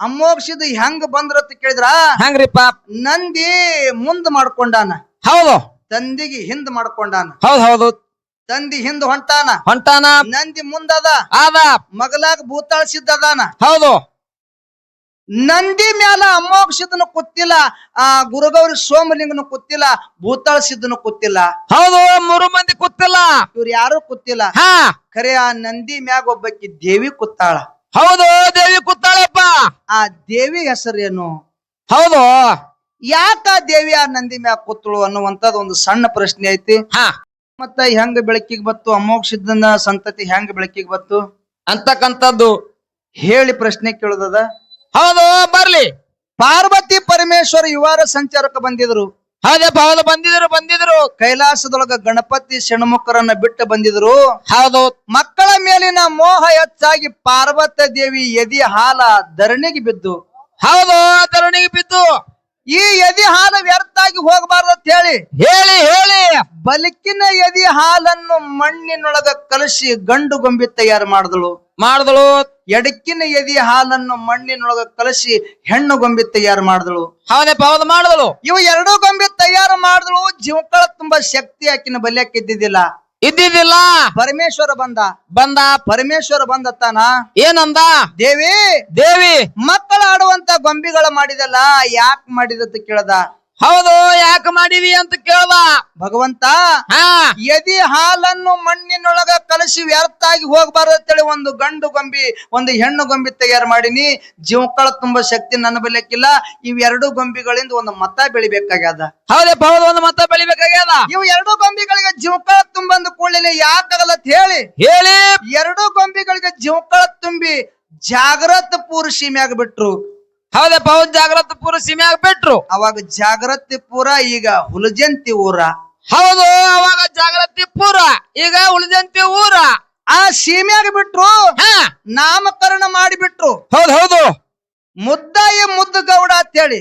ಅಮೋಕ್ಷದ ಹೆಂಗ್ ಬಂದ್ರ ಅಂತ ಕೇಳಿದ್ರ ಹೆಂಗ್ರಿಪ್ಪ ನಂದಿ ಮುಂದ್ ಮಾಡ್ಕೊಂಡಾನ. ಹೌದು. ತಂದಿಗೆ ಹಿಂದ್ ಮಾಡ್ಕೊಂಡಾನ. ಹೌದ್ ಹೌದು. ತಂದಿ ಹಿಂದ್ ಹೊಂಟಾನ. ಹೊಂಟಾನ. ನಂದಿ ಮುಂದದ. ಆದ. ಮಗಲಾಗ ಭೂತಾಳ ಸಿದ್ದದಾನ ಹೌದು. ನಂದಿ ಮ್ಯಾಲ ಅಮೋಕ್ಷದನು ಕೂತಿಲ್ಲ. ಆ ಗುರುಗೌರಿ ಸೋಮಲಿಂಗನು ಕೂತಿಲ್ಲ. ಭೂತಾಳ ಸಿದ್ಧನು ಕೂತಿಲ್ಲ. ಹೌದು. ಮೂರು ಮಂದಿ ಕೂತಿಲ್ಲ. ಇವ್ರು ಯಾರು ಕೂತಿಲ್ಲ. ಹಾ. ಖರೆ ಆ ನಂದಿ ಮ್ಯಾಗ ಒಬ್ಬಾಕಿ ದೇವಿ ಕೂತಾಳ. ಹೌದು ದೇವಿ ಕೂತಾಳಪ್ಪ. ಆ ದೇವಿ ಹೆಸರೇನು ಹೌದು. ಯಾಕ ದೇವಿ ಆ ನಂದಿ ಮ್ಯಾಗ ಕೂತಳು ಅನ್ನುವಂತದ್ ಒಂದು ಸಣ್ಣ ಪ್ರಶ್ನೆ ಐತಿ. ಹಾ. ಮತ್ತ ಹೆಂಗ ಬೆಳಕಿಗೆ ಬತ್ತು? ಅಮೋಕ್ಷದನ ಸಂತತಿ ಹೆಂಗ ಬೆಳಕಿಗೆ ಬತ್ತು? ಅಂತಕ್ಕಂಥದ್ದು ಹೇಳಿ ಪ್ರಶ್ನೆ ಕೇಳುದದ. ಹೌದು ಬರ್ಲಿ. ಪಾರ್ವತಿ ಪರಮೇಶ್ವರ ಯುವಾರ ಸಂಚಾರಕ್ಕೆ ಬಂದಿದ್ರು. ಹೌದಪ್ಪ ಹೌದು ಬಂದಿದ್ರು ಬಂದಿದ್ರು. ಕೈಲಾಸದೊಳಗ ಗಣಪತಿ ಶಣಮುಖರನ್ನ ಬಿಟ್ಟು ಬಂದಿದ್ರು. ಹೌದು. ಮಕ್ಕಳ ಮೇಲಿನ ಮೋಹ ಹೆಚ್ಚಾಗಿ ಪಾರ್ವತ ದೇವಿ ಎದಿ ಹಾಲ ಧರಣಿಗೆ ಬಿದ್ದು. ಹೌದು ಧರಣಿಗೆ ಬಿದ್ದು. ಈ ಎದಿ ಹಾಲು ವ್ಯರ್ಥ ಆಗಿ ಹೋಗಬಾರ್ದು ಅಂತ ಹೇಳಿ. ಹೇಳಿ ಹೇಳಿ. ಬಲಕಿನ ಎದಿ ಹಾಲನ್ನು ಮಣ್ಣಿನೊಳಗ ಕಲಸಿ ಗಂಡು ಗೊಂಬಿ ತಯಾರು ಮಾಡಿದಳು. ಮಾಡಿದಳು. ಎಡಕ್ಕಿನ ಎದಿ ಹಾಲನ್ನು ಮಣ್ಣಿನೊಳಗ ಕಲಸಿ ಹೆಣ್ಣು ಗೊಂಬಿ ತಯಾರು ಮಾಡಿದಳು. ಹೌದಪ್ಪ ಹೌದು ಮಾಡಿದಳು. ಇವು ಎರಡು ಗೊಂಬಿ ತಯಾರು ಮಾಡಿದಳು. ಜೀವಕಳ ತುಂಬಾ ಶಕ್ತಿ ಆಕಿನ ಬಲ್ಯಕ್ಕೆ ಇದ್ದಿದ್ದಿಲ್ಲ? ಇದ್ದಿದ್ದಿಲ್ಲ. ಪರಮೇಶ್ವರ ಬಂದ. ಬಂದ. ಪರಮೇಶ್ವರ ಬಂದತ್ತಾನ? ಏನಂದ? ದೇವಿ ದೇವಿ. ಮಕ್ಕಳು ಆಡುವಂತ ಗೊಂಬಿಗಳ ಮಾಡಿದಲ್ಲ ಯಾಕೆ ಮಾಡಿದ ಕೇಳದ? ಹೌದು ಯಾಕೆ ಮಾಡಿವಿ ಅಂತ ಕೇಳ್ದ ಭಗವಂತ ಹಾ. ಎದಿ ಹಾಲನ್ನು ಮಣ್ಣಿನೊಳಗ ಕಲಸಿ ವ್ಯರ್ಥಾಗಿ ಹೋಗ್ಬಾರ್ದು ಅಂತೇಳಿ ಒಂದು ಗಂಡು ಗೊಂಬಿ ಒಂದು ಹೆಣ್ಣು ಗೊಂಬಿ ತಯಾರು ಮಾಡಿನಿ. ಜೀವಕಳ ತುಂಬಾ ಶಕ್ತಿ ನನ್ನ ಬಲ್ಯಕ್ಕಿಲ್ಲ ಇವೆರಡು ಗೊಂಬಿಗಳಿಂದ ಒಂದು ಮತ ಬೆಳಿಬೇಕಾಗ್ಯದ. ಹೌದಪ್ಪ ಹೌದು ಒಂದು ಮತ ಬೆಳಿಬೇಕಾಗ್ಯದ. ಇವು ಎರಡು ಗೊಂಬಿಗಳಿಗೆ ಜೀವಕಳ ತುಂಬಂದು ಕೂಡಲೇ ಯಾಕಾಗಲ್ಲ ಅಂತ ಹೇಳಿ. ಹೇಳಿ. ಎರಡು ಗೊಂಬಿಗಳಿಗೆ ಜೀವಕಳ ತುಂಬಿ ಜಾಗ್ರತ ಪೂರ್ಷಿ ಮ್ಯಾಗ ಬಿಟ್ರು. ಹೌದಪ್ಪ ಹೌದು ಜಾಗ್ರತ ಪೂರ ಸೀಮೆ ಬಿಟ್ರು. ಅವಾಗ ಜಾಗ್ರತಿ ಪೂರ ಈಗ ಹುಲಜಂತಿ ಊರ. ಹೌದು ಅವಾಗ ಜಾಗ್ರತಿ ಪೂರ. ಈಗ ಉಳಿದಂತೆ ಊರ. ಆ ಸೀಮ್ಯಾಗ ಬಿಟ್ರು ಹಾ. ನಾಮಕರಣ ಮಾಡಿಬಿಟ್ರು. ಹೌದು ಹೌದು. ಮುದ್ದಾಯಿ ಮುದ್ದುಗೌಡ ಅಂತೇಳಿ.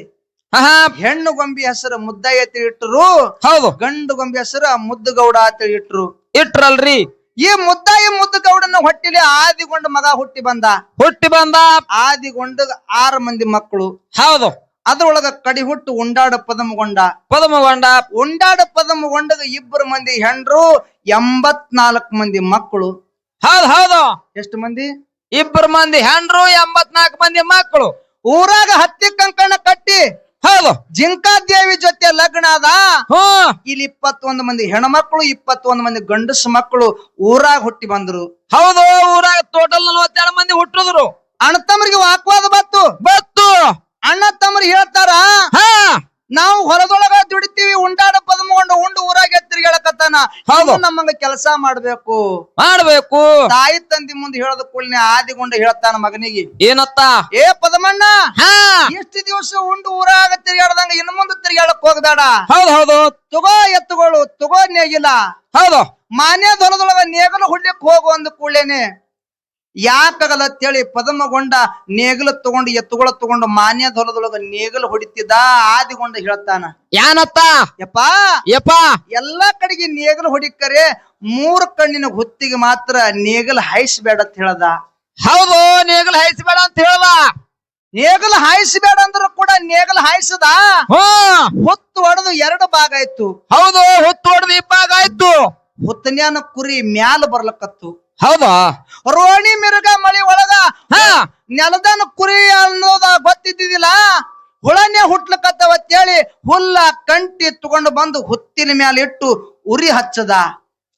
ಹಾ ಹೆಣ್ಣು ಗೊಂಬಿ ಹೆಸರು ಮುದ್ದಾಯಿ ಅಂತ ಇಟ್ರು ಹೌದು. ಗಂಡು ಗೊಂಬಿ ಹೆಸರು ಮುದ್ದುಗೌಡ ಅಂತ ಇಟ್ರು. ಇಟ್ರಲ್ರಿ. ಈ ಮುದ್ದಾಯಿ ಮುದ್ದಗೌಡನ ಹೊಟ್ಟಿಲಿ ಆದಿಗೊಂಡ ಮಗ ಹುಟ್ಟಿ ಬಂದ. ಹುಟ್ಟಿ ಬಂದ. ಆದಿಗೊಂಡ ಆರು ಮಂದಿ ಮಕ್ಕಳು. ಹೌದು. ಅದ್ರೊಳಗ ಕಡಿ ಹುಟ್ಟು ಉಂಡಾಡ ಪದಮಗೊಂಡ. ಪದಮಗೊಂಡ. ಉಂಡಾಡ ಪದಮಗೊಂಡಗ ಇಬ್ಬರು ಮಂದಿ ಹೆಂಡ್ರು ಎಂಬತ್ನಾಲ್ಕು ಮಂದಿ ಮಕ್ಕಳು. ಹೌದು ಹೌದು. ಎಷ್ಟು ಮಂದಿ? ಇಬ್ಬರು ಮಂದಿ ಹೆಂಡ್ರು ಎಂಬತ್ನಾಲ್ಕು ಮಂದಿ ಮಕ್ಕಳು. ಊರಾಗ ಹತ್ತಿ ಕಂಕಣ ಕಟ್ಟಿ. ಹೌದು. ಜಿಂಕಾದೇವಿ ಜೊತೆ ಲಗ್ನ ಅದ ಹ್ಮ್ ಇಲ್ಲಿ ಇಪ್ಪತ್ತೊಂದು ಮಂದಿ ಹೆಣ್ಮಕ್ಳು ಇಪ್ಪತ್ತೊಂದು ಮಂದಿ ಗಂಡಸ ಮಕ್ಕಳು ಊರಾಗ ಹುಟ್ಟಿ ಬಂದ್ರು. ಹೌದು ಊರಾಗ ಟೋಟಲ್ ನಲವತ್ತೆರಡು ಮಂದಿ ಹುಟ್ಟಿದ್ರು. ಅಣ್ಣ ತಮ್ಮರಿಗೆ ವಾಕ್ವಾದ ಬತ್ತು ಬತ್ತು ಅಣ್ಣ ತಮ್ಮರು ಹೇಳ್ತಾರ? ಹಾ. ನಾವು ಹೊಲದೊಳಗ ದುಡಿತೀವಿ ಉಂಡಾಡ ಪದಮಗೊಂಡು ಉಂಡು ಊರಾಗೆ ತಿರುಗಾಡಕತ್ತಾನ ಹೌದು. ನಮ್ಮಂಗ ಕೆಲಸ ಮಾಡ್ಬೇಕು. ಮಾಡ್ಬೇಕು. ತಾಯಿ ತಂದಿ ಮುಂದೆ ಹೇಳದ ಕೂಡಲೇ ಆದಿಗೊಂಡು ಹೇಳ್ತಾನ ಮಗನಿಗೆ. ಏನತ್ತ? ಏ ಪದಮಣ್ಣ ಹಾ. ಎಷ್ಟು ದಿವಸ ಉಂಡು ಊರಾಗ ತಿರುಗಾಡ್ದಂಗ ಇನ್ನು ಮುಂದೆ ತಿರುಗಾಡಕ್ ಹೋಗದಾಡ ಹೌದು ಹೌದು. ತಗೋ ಎತ್ತುಗಳು ತಗೋ ನೇಗಿಲ್ಲ ಹೌದು. ಮಾನ್ಯ ಹೊಲದೊಳಗ ನೇಗಲು ಹುಡ್ಲಿಕ್ ಹೋಗು ಅಂದ ಕೂಡಲೇನೆ. ಯಾಕಾಗಲ್ಲ ಅಂತೇಳಿ ಪದಮಗೊಂಡ ನೇಗಲು ತಗೊಂಡು ಎತ್ತುಗಳ ತಗೊಂಡು ಮಾನ್ಯ ಹೊಲದೊಳಗ ನೇಗಲು ಹೊಡಿತಿದ್ದ? ಆದಿಗೊಂಡ ಹೇಳ್ತಾನ. ಯಾನಪ್ಪ? ಯಪ್ಪ ಯಪ್ಪ? ಎಲ್ಲಾ ಕಡೆಗೆ ನೇಗಲು ಹೊಡಿಕರೆ ಮೂರ್ ಕಣ್ಣಿನ ಹೊತ್ತಿಗೆ ಮಾತ್ರ ನೇಗಲು ಹಾಯಿಸ್ಬೇಡ ಅಂತ ಹೇಳದ. ಹೌದು ನೇಗಲ್ ಹಾಯಿಸ್ಬೇಡ ಅಂತ ಹೇಳದ. ನೇಗಲು ಹಾಯಿಸ್ಬೇಡ ಅಂದ್ರೂ ಕೂಡ ನೇಗಲು ಹಾಯಿಸದ? ಹೊತ್ತು ಹೊಡೆದು ಎರಡು ಭಾಗ ಆಯ್ತು. ಹೌದು ಹೊತ್ತು ಹೊಡೆದು ಇಬ್ಬಾಗ ಆಯ್ತು. ಹೊತ್ತನ್ಯಾನ ಕುರಿ ಮ್ಯಾಲ ಬರ್ಲಕತ್ತು. ಹೌದಾ? ರೋಣಿ ಮಿರುಗ ಮಳಿ ಒಳಗ ಹಾ. ನೆಲದನ ಕುರಿ ಅನ್ನೋದ ಗೊತ್ತಿದ್ದಿದಿಲ್ಲ. ಹುಳನೆ ಹುಟ್ಲಕತ್ತವತ್ತೇಳಿ ಹುಲ್ಲ ಕಂಟಿ ತಗೊಂಡು ಬಂದು ಹುತ್ತಿನ ಮ್ಯಾಲ ಇಟ್ಟು ಉರಿ ಹಚ್ಚದ.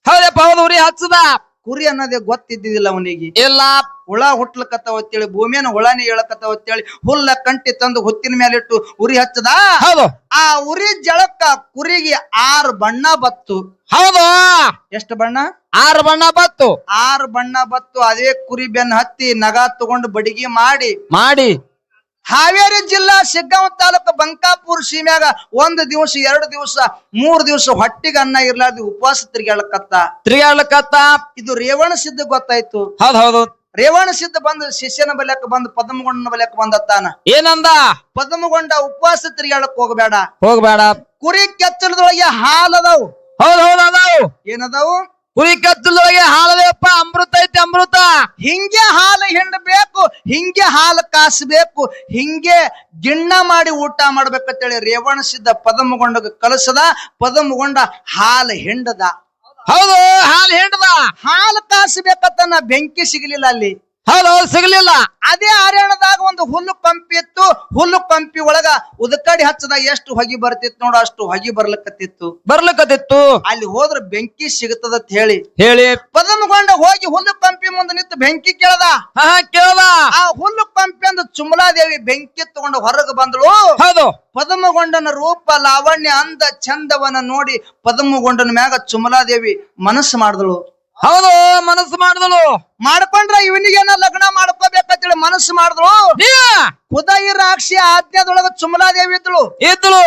ಹೌದಪ್ಪ ಹೌದು ಉರಿ ಹಚ್ಚದ. ಕುರಿ ಅನ್ನೋದೇ ಗೊತ್ತಿದ್ದಿದಿಲ್ಲ ಅವನಿಗೆ. ಇಲ್ಲ ಹುಳ ಹುಟ್ಲಕತ್ತವ ಅಂತೇಳಿ ಭೂಮಿಯನ್ನು ಹುಳನೇ ಹೇಳಕತ್ತಾವ ಅಂತೇಳಿ ಹುಲ್ಲ ಕಂಟಿ ತಂದು ಹುತ್ತಿನ ಮೇಲೆ ಇಟ್ಟು ಉರಿ ಹಚ್ಚದ? ಹೌದು. ಆ ಉರಿ ಜಳಕ್ಕ ಕುರಿಗೆ ಆರು ಬಣ್ಣ ಬತ್ತು. ಹೌದು. ಎಷ್ಟು ಬಣ್ಣ? ಆರು ಬಣ್ಣ ಬತ್ತು. ಆರು ಬಣ್ಣ ಬತ್ತು ಅದೇ ಕುರಿ ಬೆನ್ನ ಹತ್ತಿ ನಗ ತಗೊಂಡು ಬಡಿಗೆ ಮಾಡಿ. ಮಾಡಿ. ಹಾವೇರಿ ಜಿಲ್ಲಾ ಸಿಗ್ಗಾಂವ್ ತಾಲೂಕು ಬಂಕಾಪುರ ಸೀಮ್ಯಾಗ ಒಂದು ದಿವಸ ಎರಡು ದಿವಸ ಮೂರ್ ದಿವಸ ಹೊಟ್ಟಿಗೆ ಅನ್ನ ಇರ್ಲಾರ್ದು ಉಪವಾಸ ತಿರ್ಗಾಳಕತ್ತ ತಿರುಗಾಡ್ಲಕತ್ತ ಇದು ರೇವಣ ಸಿದ್ಧ ಗೊತ್ತಾಯ್ತು. ಹೌದ್ ಹೌದು. ರೇವಣ ಸಿದ್ಧ ಬಂದು ಶಿಷ್ಯನ ಬಲಕ್ಕ ಬಂದು ಪದ್ಮಗೊಂಡನ ಬಲಕ್ಕ ಬಂದತ್ತಾನ. ಏನಂದ? ಪದ್ಮಗೊಂಡ ಉಪವಾಸ ತಿರ್ಗಾಳಕ್ ಹೋಗಬೇಡ. ಹೋಗಬೇಡ. ಕುರಿ ಕೆಚ್ಚಲದೊಳಗೆ ಹಾಲದವು. ಹೌದ್ ಹೌದ್ ಅದಾವು. ಏನದಾವು? ಕುರಿ ಕತ್ತಲೊಳಗೆ ಹಾಲದೇಪ್ಪ ಅಮೃತ ಐತಿ ಅಮೃತ. ಹಿಂಗೆ ಹಾಲು ಹಿಂಡಬೇಕು ಹಿಂಗೆ ಹಾಲು ಕಾಸಬೇಕು ಹಿಂಗೆ ಗಿಣ್ಣ ಮಾಡಿ ಊಟ ಮಾಡ್ಬೇಕಂತೇಳಿ ರೇವಣ ಸಿದ್ಧ ಪದಮಗೊಂಡ ಕಲಸದ ಪದಮಗೊಂಡ ಹಾಲು ಹಿಂಡದ. ಹೌದು ಹಾಲು ಹೇಳ ಹಾಲು ಕಾಸಬೇಕಂತ ಬೆಂಕಿ ಸಿಗಲಿಲ್ಲ ಅಲ್ಲಿ. ಹೌದು ಸಿಗ್ಲಿಲ್ಲ. ಅದೇ ಅರಣ್ಯದಾಗ ಒಂದು ಹುಲ್ಲು ಪಂಪಿ ಇತ್ತು. ಹುಲ್ಲು ಪಂಪಿ ಒಳಗ ಉದಕಡಿ ಹಚ್ಚದಾಗ ಎಷ್ಟು ಹೊಗಿ ಬರ್ತಿತ್ತು ನೋಡು ಅಷ್ಟು ಹೊಗಿ ಬರ್ಲಕತ್ತಿತ್ತು. ಬರ್ಲಕತ್ತಿತ್ತು. ಅಲ್ಲಿ ಹೋದ್ರ ಬೆಂಕಿ ಸಿಗುತ್ತದ ಹೇಳಿ. ಹೇಳಿ. ಪದಮಗೊಂಡ ಹೋಗಿ ಹುಲ್ಲು ಪಂಪಿ ಮುಂದೆ ನಿಂತು ಬೆಂಕಿ ಕೇಳದ. ಹಾ ಹಾ, ಆ ಹುಲ್ಲು ಪಂಪಿ ಅಂದ ಚುಮಲಾದೇವಿ ಬೆಂಕಿ ತಗೊಂಡು ಹೊರಗೆ ಬಂದಳು. ಹೌದು. ಪದಮಗೊಂಡನ ರೂಪ ಲಾವಣ್ಯ ಅಂದ ಚಂದವನ ನೋಡಿ ಪದಮಗೊಂಡನ ಮ್ಯಾಗ ಚುಮಲಾದೇವಿ ಮನಸ್ಸು ಮಾಡಿದಳು. ಹೌದು ಮನಸ್ಸು ಮಾಡಿದಳು ಮಾಡ್ಕೊಂಡ್ರ ಇವನಿಗೇನ ಲಗ್ನ ಮಾಡ್ಕೋಬೇಕಂತೇಳಿ ಮನಸ್ಸು ಮಾಡಿದಳು ನೀ ಕುದೈ ರಾಕ್ಷಿ ಆಜ್ಞಾದೊಳಗ ಚುಮಲಾದೇವಿ ಇದ್ಳು ಇದ್ಳು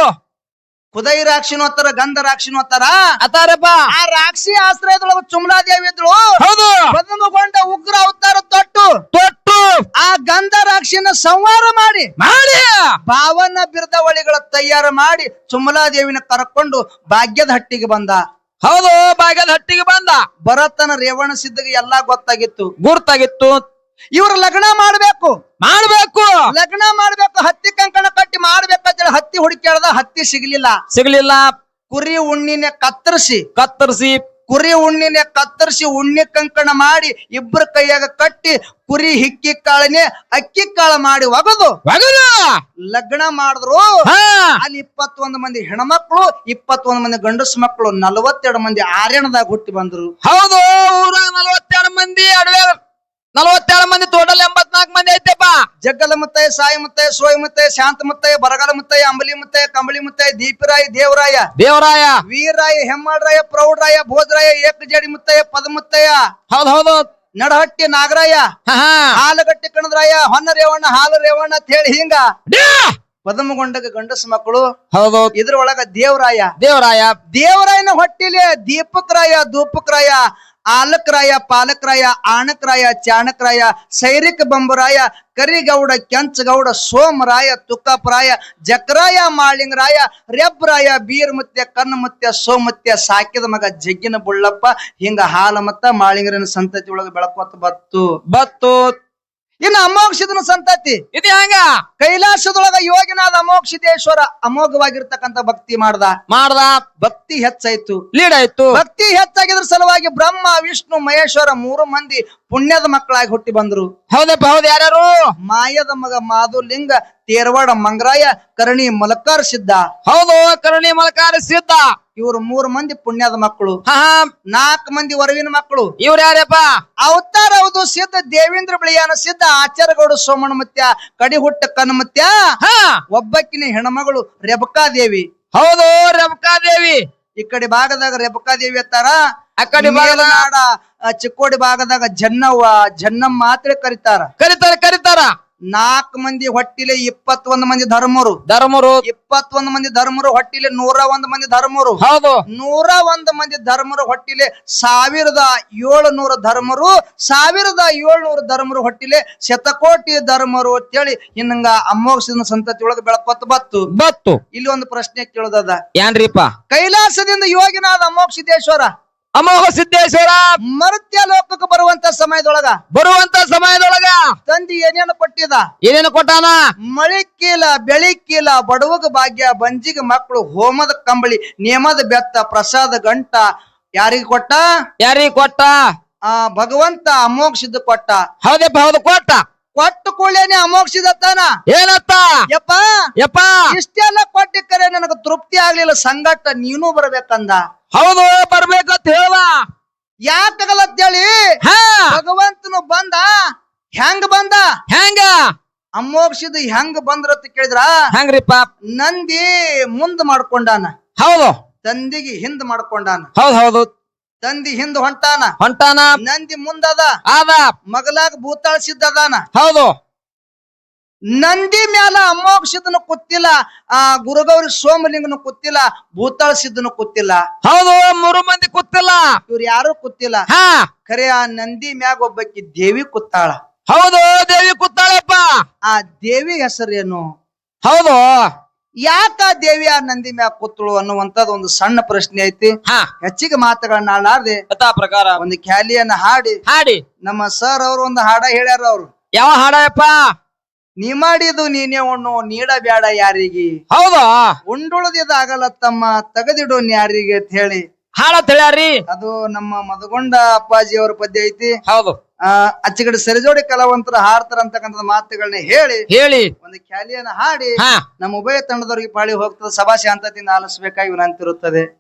ಕುದೈ ರಾಕ್ಷಿನೂ ಅತ್ತಾರ ಗಂಧ ರಾಕ್ಷಿನೂ ಅತ್ತಾರ? ಅತಾರಪ್ಪ ಆ ರಾಕ್ಷಿ ಆಶ್ರಯದೊಳಗ ಚುಮಲಾದೇವಿ ಇದ್ಳು ಹೌದು. ಬದಲುಗೊಂಡ ಉಗ್ರ ಅವತಾರ ತೊಟ್ಟು. ತೊಟ್ಟು. ಆ ಗಂಧ ರಾಕ್ಷಿನ ಸಂಹಾರ ಮಾಡಿ. ಮಾಡಿ. ಭಾವನ ಬಿರ್ದವಳಿಗಳ ತಯಾರು ಮಾಡಿ ಚುಮಲಾದೇವಿನ ಕರ್ಕೊಂಡು ಭಾಗ್ಯದ ಹಟ್ಟಿಗೆ ಬಂದ. ಹೌದು ಬಾಗದ ಹಟ್ಟಿಗೆ ಬಂದ. ಭರತನ ರೇವಣ ಸಿದ್ಧಗೆ ಎಲ್ಲಾ ಗೊತ್ತಾಗಿತ್ತು. ಗುರ್ತಾಗಿತ್ತು. ಇವ್ರ ಲಗ್ನ ಮಾಡ್ಬೇಕು. ಮಾಡ್ಬೇಕು. ಲಗ್ನ ಮಾಡ್ಬೇಕು ಹತ್ತಿ ಕಂಕಣ ಕಟ್ಟಿ ಮಾಡ್ಬೇಕಂತೇಳಿ ಹತ್ತಿ ಹುಡುಕಿ ಹತ್ತಿ ಸಿಗ್ಲಿಲ್ಲ. ಸಿಗ್ಲಿಲ್ಲ. ಕುರಿ ಉಣ್ಣಿನ ಕತ್ತರಿಸಿ ಕತ್ತರಿಸಿ ಕುರಿ ಉಣ್ಣಿನ ಕತ್ತರಿಸಿ ಉಣ್ಣಿ ಕಂಕಣ ಮಾಡಿ ಇಬ್ಬರ ಕೈಯಾಗ ಕಟ್ಟಿ ಕುರಿ ಹಿಕ್ಕಿ ಕಾಳನೆ ಅಕ್ಕಿ ಕಾಳ ಮಾಡಿ ಒಗದು ಒಗದು. ಲಗ್ನ ಮಾಡಿದ್ರು. ಅಲ್ಲಿ ಇಪ್ಪತ್ತೊಂದು ಮಂದಿ ಹೆಣ್ಮಕ್ಳು ಇಪ್ಪತ್ತೊಂದು ಮಂದಿ ಗಂಡಸು ಮಕ್ಕಳು ನಲವತ್ತೆರಡು ಮಂದಿ ಆರ್ಯಣದಾಗ ಹುಟ್ಟಿ ಬಂದ್ರು. ಹೌದು ನಲ್ವತ್ತೆರಡು ನಲವತ್ತೆರಡು ಮಂದಿ ಅಡವೆ ನಲವತ್ತೆರಡು ಮಂದಿ ಟೋಟಲ್ ಎಂಬತ್ನಾಲ್ಕು ಮಂದಿ ಐತೆಪ್ಪ. ಜಗ್ಗಲ ಮುತ್ತೈ ಸಾಯಿ ಮುತ್ತೈ ಸೋಯಿ ಮುತ್ತೈ ಶಾಂತ ಮುತ್ತೈ ಬರಗಾಲ ಮುತ್ತೈ ಅಂಬಲಿ ಮುತ್ತೈ ಕಂಬಳಿ ಮುತ್ತೈ ದೀಪಿರಾಯ ದೇವರಾಯ. ದೇವರಾಯ. ವೀರರಾಯ ಹೆಮ್ಮಾಳರಾಯ ಪ್ರೌಢರಾಯ ಭೋಜರಾಯ ಏಕಜಡಿ ಮುತ್ತಯ್ಯ ಪದಮುತ್ತಯ್ಯ ಹೌದು ಹೌದು. ನಡಹಟ್ಟಿ ನಾಗರಾಯ. ಹಾಲಗಟ್ಟಿ ಕಣದ್ರಾಯ ಹೊನ್ನ ರೇವಣ್ಣ ಹಾಲು ರೇವಣ್ಣ ಅಂತ ಹೇಳಿ ಹಿಂಗ. ಪದಮಗೊಂಡ ಪದಮಗೊಂಡಗ ಗಂಡಸ ಮಕ್ಕಳು ಹೌದು. ಇದ್ರೊಳಗ ದೇವರಾಯ. ದೇವರಾಯ. ದೇವರಾಯನ ಹೊಟ್ಟಿಲಿ ದೀಪಕ್ರಾಯ ಧೂಪಕ್ರಾಯ. ಆಲಕ್ರಾಯ, ಪಾಲಕ್ರಾಯ, ಆಣಕ್ರಾಯ ಚಾಣಕ್ರಾಯ ಸೈರಿಕ ಬಂಬರಾಯ, ಕರಿಗೌಡ, ಕೆಂಚಗೌಡ, ಸೋಮರಾಯ ತುಕ್ಕಪರಾಯ ಜಕ್ರಾಯ, ಮಾಳಿಂಗರಾಯ, ರೆಬ್ರಾಯ, ಬೀರ್ಮತ್ಯ ಕನ್ನಮತ್ಯ ಸೋಮತ್ಯ, ಸಾಕಿದ ಮಗ ಜಗ್ಗಿನ ಬುಳ್ಳಪ್ಪ, ಹಿಂಗ ಹಾಲ ಮತ್ತ ಮಾಳಿಂಗರನ ಸಂತತಿ ಒಳಗೆ ಬೆಳಕೋತ ಬತ್ತು. ಬತ್ತು. ಇನ್ನು ಅಮೋಕ್ಷದನ ಸಂತತಿ. ಇದು ಹೆಂಗ? ಕೈಲಾಸದೊಳಗ ಯೋಗಿನಾದ ಅಮೋಕ್ಷಿದೇಶ್ವರ ಅಮೋಘವಾಗಿರ್ತಕ್ಕಂತ ಭಕ್ತಿ ಮಾಡ್ದ. ಮಾಡ್ದ? ಭಕ್ತಿ ಹೆಚ್ಚಾಯ್ತು. ಲೀಡ್ ಆಯ್ತು. ಭಕ್ತಿ ಹೆಚ್ಚಾಗಿದ್ರ ಸಲುವಾಗಿ ಬ್ರಹ್ಮ ವಿಷ್ಣು ಮಹೇಶ್ವರ ಮೂರು ಮಂದಿ ಪುಣ್ಯದ ಮಕ್ಕಳಾಗಿ ಹುಟ್ಟಿ ಬಂದ್ರು. ಹೌದಪ್ಪ ಹೌದು ಯಾರ್ಯಾರು? ಮಾಯದ ಮಗ ಮಾಧುಲಿಂಗ ತೇರವಾಡ ಮಂಗರಾಯ ಕರ್ಣಿ ಮಲಕಾರ್ ಸಿದ್ಧ ಹೌದು ಕರ್ಣಿ ಮಲಕಾರ ಸಿದ್ಧ ಇವರು ಮೂರ್ ಮಂದಿ ಪುಣ್ಯದ ಮಕ್ಕಳು. ಹಾ ನಾಲ್ಕು ಮಂದಿ ವರವಿನ ಮಕ್ಕಳು. ಇವ್ರ ಯಾರಪ್ಪ ಅವತಾರ ಹೌದು ಸಿದ್ಧ ದೇವೇಂದ್ರ ಬಿಳಿಯಾನ ಸಿದ್ಧ ಆಚಾರಗೌಡ ಕಡಿ ಕಡಿಹುಟ್ಟ ಕನ್ಮತ್ಯ ಹಾ. ಒಬ್ಬಕ್ಕಿನ ಹೆಣ್ಮಗಳು ರೆಬಕಾ ದೇವಿ ಹೌದು ರೇವಕಾದೇವಿ ಈ ಕಡೆ ಭಾಗದಾಗ ರೇಬಕಾದೇವಿ ಅತ್ತಾರ ಆ ಕಡೆ ಭಾಗದ ಮೇಲನಾಡ ಆ, ಚಿಕ್ಕೋಡಿ ಭಾಗದಾಗ ಜನ್ನವ್ವ ಜನ್ನಮ್ಮ ಮಾತ್ರ ಕರೀತಾರ. ಕರಿತಾರ ಕರಿತಾರ. ನಾಲ್ಕು ಮಂದಿ ಹೊಟ್ಟಿಲೆ ಇಪ್ಪತ್ತೊಂದು ಮಂದಿ ಧರ್ಮರು. ಧರ್ಮರು. ಇಪ್ಪತ್ತೊಂದು ಮಂದಿ ಧರ್ಮರು ಹೊಟ್ಟಿಲೆ ನೂರ ಒಂದ್ ಮಂದಿ ಧರ್ಮರು. ಹೌದು. ನೂರ ಒಂದು ಮಂದಿ ಧರ್ಮರು ಹೊಟ್ಟಿಲೆ ಸಾವಿರದ ಏಳುನೂರ ಧರ್ಮರು ಸಾವಿರದ ಏಳ್ನೂರು ಧರ್ಮರು ಹೊಟ್ಟಿಲೆ ಶತಕೋಟಿ ಧರ್ಮರು ಅಂತ ಹೇಳಿ ಇನ್ನಂಗ ಅಮೋಘಸಿದ ಸಂತತಿ ಒಳಗೆ ಬೆಳಪತ್ ಬತ್ತು. ಬತ್ತು. ಇಲ್ಲಿ ಒಂದು ಪ್ರಶ್ನೆ ಕೇಳೋದದ. ಏನ್ರಿಪ್ಪ? ಕೈಲಾಸದಿಂದ ಯೋಗಿನಾದ ಅಮೋಕ್ಷಿದೇಶ್ವರ ಅಮೋಘ ಸಿದ್ದೇಶ್ವರ! ಮರ್ತ್ಯ ಲೋಕಕ್ಕೆ ಬರುವಂತ ಸಮಯದೊಳಗ ಬರುವಂತ ಸಮಯದೊಳಗ ತಂದಿ ಏನೇನು ಕೊಟ್ಟಿದ? ಏನೇನು ಕೊಟ್ಟಾನ? ಮಳಿಕೀಲ ಬೆಳಿಕೀಲ ಬಡವಗ ಭಾಗ್ಯ ಬಂಜಿಗ ಮಕ್ಕಳು ಹೋಮದ ಕಂಬಳಿ ನೇಮದ ಬೆತ್ತ ಪ್ರಸಾದ ಗಂಟ ಯಾರಿಗ ಕೊಟ್ಟ? ಯಾರಿಗ ಕೊಟ್ಟ? ಆ ಭಗವಂತ ಅಮೋಘ ಸಿದ್ಧ ಕೊಟ್ಟ. ಹೌದಪ್ಪ ಹೌದು ಕೊಟ್ಟ. ಕೊಟ್ಟು ಕೂಡಲೇನೆ ಅಮೋಕ್ಷಿದ ತಾನ ಏನತ್ತ? ಯಪ್ಪ ಯಪ್ಪ. ಇಷ್ಟೆಲ್ಲ ಕೊಟ್ಟಿಕ್ಕರೆ ನನಗ ತೃಪ್ತಿ ಆಗ್ಲಿಲ್ಲ. ಸಂಗಟ ನೀನು ಬರ್ಬೇಕಂದ. ಹೌದು ಬರ್ಬೇಕಂತ ಹೇಳ ಹೇಳಿ ಹಾ. ಭಗವಂತನು ಬಂದ. ಹೆಂಗ್ ಬಂದ? ಹೆಂಗ? ಅಮೋಕ್ಷಿದ ಹೆಂಗ್ ಬಂದ್ರ ಅಂತ ಕೇಳಿದ್ರ ಹೆಂಗ್ರಿಪ್ಪ ನಂದಿ ಮುಂದ್ ಮಾಡ್ಕೊಂಡಾನ. ಹೌದು. ತಂದಿಗೆ ಹಿಂದ್ ಮಾಡ್ಕೊಂಡಾನ. ಹೌದ್ ಹೌದು. ತಂದಿ ಹಿಂದ ಹೊಂಟಾನ. ಹೊಂಟಾನ. ನಂದಿ ಮುಂದದ. ಆದ. ಮಗಲಾಗ ಭೂತಾಳ ಸಿದ್ಧದಾನ. ಹೌದು. ನಂದಿ ಮ್ಯಾಲ ಅಮೋಕ್ಷದನು ಕೂತಿಲ್ಲ ಆ ಗುರುಗೌರಿ ಸೋಮಲಿಂಗನು ಕೂತಿಲ್ಲ ಭೂತಾಳ ಸಿದ್ಧನು ಕೂತಿಲ್ಲ. ಹೌದು ಮೂರು ಮಂದಿ ಕೂತಿಲ್ಲ. ಇವ್ರು ಯಾರು ಕೂತಿಲ್ಲ. ಹಾ. ಖರೆ ಆ ನಂದಿ ಮ್ಯಾಗ ಒಬ್ಬಾಕಿ ದೇವಿ ಕೂತಾಳ. ಹೌದು ದೇವಿ ಕೂತಾಳಪ್ಪ. ಆ ದೇವಿ ಹೆಸರೇನು? ಹೌದು. ಯಾಕ ದೇವಿ ಆ ನಂದಿ ಮ್ಯಾಗ ಕೂತಳು ಅನ್ನುವಂತದ್ ಒಂದು ಸಣ್ಣ ಪ್ರಶ್ನೆ ಐತಿ. ಹಾ. ಹೆಚ್ಚಿಗೆ ಮಾತುಗಳನ್ನ ಆಡಲಾರ್ದೆ ಕಥಾ ಪ್ರಕಾರ. ಒಂದು ಖ್ಯಾಲಿಯನ್ನ ಹಾಡಿ. ಹಾಡಿ. ನಮ್ಮ ಸರ್ ಅವರು ಒಂದು ಹಾಡ ಹೇಳ್ಯಾರ ಅವ್ರು. ಯಾವ ಹಾಡಪ್ಪ ನೀ ಮಾಡಿದು ನೀನೇ ಉಣ್ಣು ನೀಡಬೇಡ ಯಾರಿಗೆ? ಹೌದಾ? ಉಂಡುಳದಿದಾಗಲ್ಲ ತಮ್ಮ ತೆಗೆದಿಡು ಯಾರಿಗೆ ಅಂತ ಹೇಳಿ. ಹಾಡ ಹೇಳ್ಯಾರಿ ಅದು ನಮ್ಮ ಮದಗೊಂಡ ಅಪ್ಪಾಜಿ ಅವರ ಪದ್ಯ ಐತಿ. ಹೌದು. ಆ ಅಚ್ಚಗಡೆ ಸರಿಜೋಡಿ ಕಲಾವಂತರ ಹಾಡ್ತಾರ ಅಂತಕ್ಕಂಥ ಮಾತುಗಳನ್ನ ಹೇಳಿ ಹೇಳಿ. ಒಂದು ಖ್ಯಾಲಿಯನ್ನ ಹಾಡಿ ಹಾ. ನಮ್ಮ ಉಭಯ ತಂಡದವರಿಗೆ ಪಾಳಿ ಹೋಗ್ತದೆ. ಸಭಾ ಶಾಂತತೆಯಿಂದ ಆಲಿಸಬೇಕಾಗಿ ವಿನಂತಿರುತ್ತದೆ.